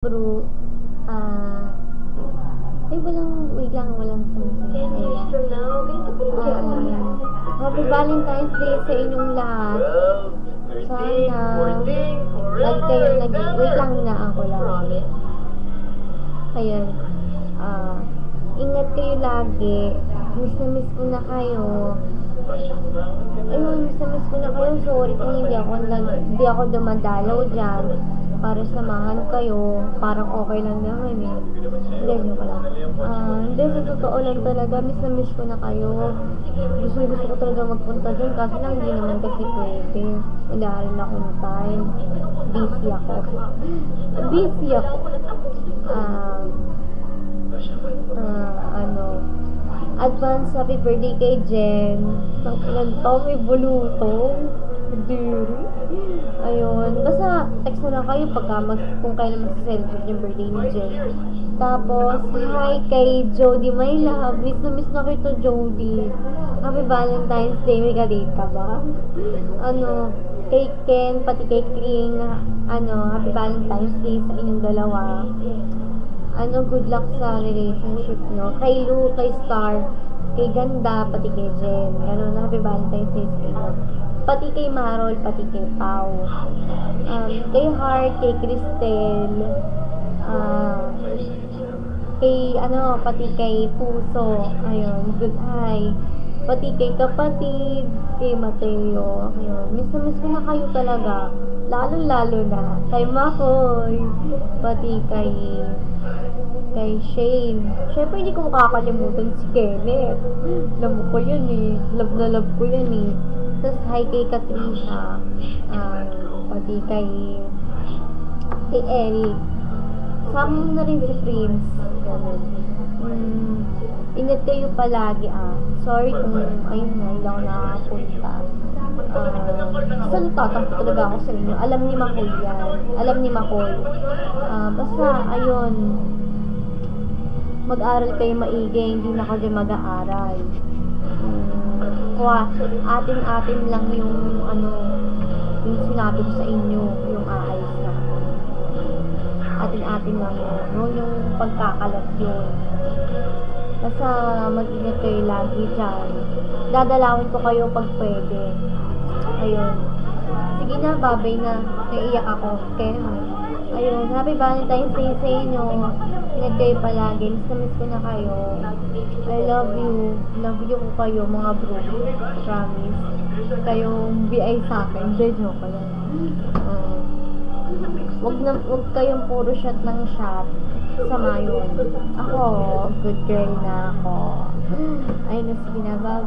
Bro, ah, ay walang, wait lang, walang sunset. Ayan. Ah, happy Valentine's Day sa inyong lahat. Sana, lagi kayo nag, wait lang na ako lang. Ayan. Ah, ingat kayo lagi. Miss na miss ko na kayo. Ayun, kayo. Sorry kung hindi ako, nag, hindi ako dumadalaw dyan para samahan kayo. Parang okay lang naman eh. Hindi, joke lang. Ah, hindi, sa totoo lang talaga, miss na miss ko na kayo. Gusto, gusto ko talaga magpunta dyan, kasi lang hindi naman kasi pwede. Wala rin akong time. Busy ako. Busy ako. Ah, ah, advance happy birthday kay Jen. Nang ilan to, may bulutong. Diri. Ayun. Basta, text na lang kayo pagka mag, kung kailan mag-celebrate yung birthday ni Jen. Tapos, hi kay Jody My Love. Miss na miss na kita, Jody. Happy Valentine's Day. May ka-date ka ba? Ano, kay Ken, pati kay Kring, ano, Happy Valentine's Day sa inyong dalawa ano, good luck sa relationship nyo. Kay Lou, kay Star, kay Ganda, pati kay Jen. Ganun, happy Valentine's Day sa inyo. Pati kay Marol, pati kay Pau. Um, kay Heart, kay Cristel, ah, kay, ano, pati kay Puso. Ayun, good hi. Pati kay kapatid, kay Mateo. Ayun, miss na miss ko na kayo talaga. Lalo-lalo na kay Makoy. Pati kay kay Shane. Siyempre, hindi ko makakalimutan si Kenneth. Alam ko yun eh. Love na love ko yan eh. Tapos, hi kay Katricia. Ah, pati kay kay Eric. Sama mo na rin si. Mm, ingat kayo palagi ah. Sorry kung, ayun na, hindi ako nakapunta. Ah, saan tatampo talaga ako sa inyo? Alam ni Makoy yan. Alam ni Makoy. Ah, basta, ayun, mag-aral kayo maigi, hindi na kayo mag-aaral. Um, kuha, atin-atin lang yung ano, yung sinabi ko sa inyo, yung aayos na. Lang yun, no? yung pagkakalat yun. Basta mag-ingat kayo lagi dyan. Dadalawin ko kayo pag pwede. Ayun. Sige na, babay na. Naiiyak ako. Kaya Ayun, happy Valentine's Day sa inyo. Ingat kayo palagi. Miss na miss ko na kayo. I love you. Love you ko kayo, mga bro. Promise. Kayong BI sa akin. Hindi, joke lang. Uh, Wag, na, wag kayong puro shot ng shop. Sama yun. Ako, good girl na ako. Ay, nasa bye